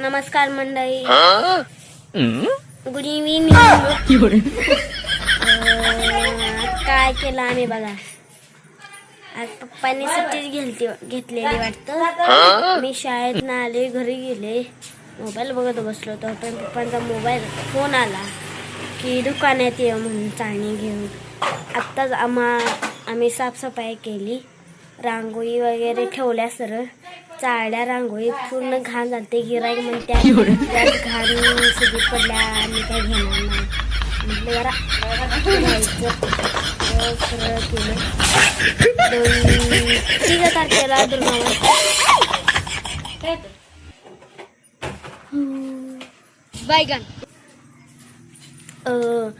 नमस्कार मंडळी. Good evening काय केलं आम्ही बघा. आज पप्पांनी सुट्टीच घेतली घेतलेली वाटतं. मी शाळेत ना आले घरी गेले. मोबाईल बघत बसलो होतो पण पप्पांचा मोबाईल फोन आला की दुकानात ये म्हणून चाळणी घेऊन. आत्ताच आम्हा आम्ही साफसफाई केली. रांगोळी वगैरे ठेवल्या सरळ. चाळल्या रांगोळी पूर्ण घाण झालते गिराईक म्हणत्या त्यात घाण सगळी पडल्या आम्ही काय घेणार नाही. म्हटलं जरा सरळ केलं दोन तिघ तारखेला दुर्गा बैगन अं,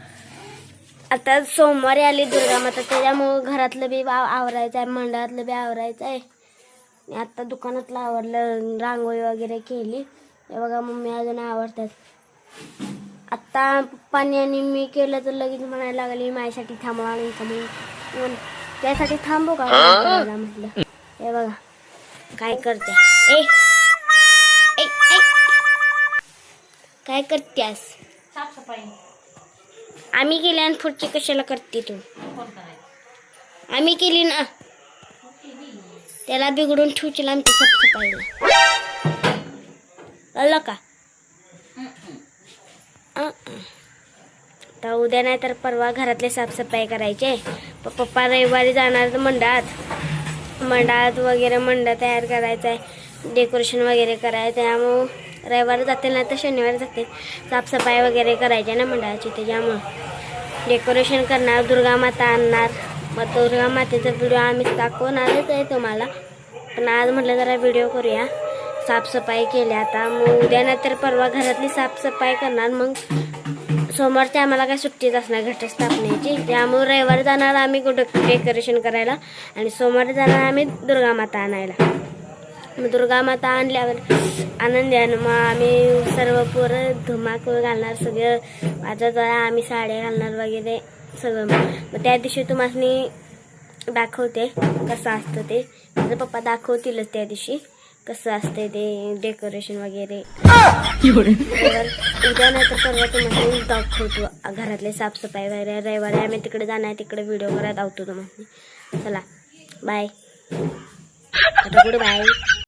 आता सोमवारी आली दुर्गा माता त्याच्यामुळं घरातलं बी आव- आवरायचं आहे मंडळातलं बी आवरायचं आहे आणि आता दुकानातलं आवरलं रांगोळी वगैरे केली. हे बघा मम्मी अजून आवडतात आत्ता पप्पांनी आणि मी केलं तर लगेच म्हणायला लागली माझ्यासाठी थांबवा आणि म्हण- त्यासाठी थांबू का? म्हटलं. हे बघा काय करते? ए ए, ए. काय करतेस? साफसफाई. आम्ही केली आणि पुढची कशाला करते तू? आम्ही केली ना. त्याला बिघडून ठेवशील आमच्या साफसफाईला कळलं का? तर उद्या नाही तर परवा घरातले साफसफाई करायचे. प- पप्पा रविवारी जाणार मंडळात. मंडळात वगैरे मंडळ तयार करायचं आहे डेकोरेशन वगैरे करायचं आहे त्यामुळं रविवारी जाते नाही तर शनिवारी जाते. साफसफाई वगैरे करायची आहे ना मंडळाची त्याच्यामुळं. डेकोरेशन करणार दुर्गा माता आणणार. मग दुर्गा मातेचा व्हिडिओ आम्ही दाखवणारच आहे तुम्हाला. पण आज म्हटलं जरा व्हिडिओ करूया. साफसफाई केली आता. मग उद्या नाहीतर परवा घरातली साफसफाई करणार. मग सोमवारची आम्हाला काय सुट्टीच असणार घटस्थापनेची. त्यामुळे रविवारी जाणार आम्ही कुठं डेकोरेशन करायला आणि सोमवारी जाणार आम्ही दुर्गा माता आणायला. मग दुर्गा माता आणल्यावर आनंदानं मग आम्ही सर्व पोरं धुमाकूळ घालणार सगळं वाजत आम्ही साड्या घालणार वगैरे सगळं. मग त्या दिवशी तुम्हाला दाखवते कसं असतं ते. माझे पप्पा दाखवतीलच त्या दिवशी कसं असते ते डेकोरेशन वगैरे. तर उद्या नाही तर परवा तुम्हाला दाखवतो. घरातले साफसफाई वगैरे रविवारी आम्ही तिकडे जाणार तिकडे व्हिडिओ करत आवतो तुम्हाला चला बाय आता कुठे बाय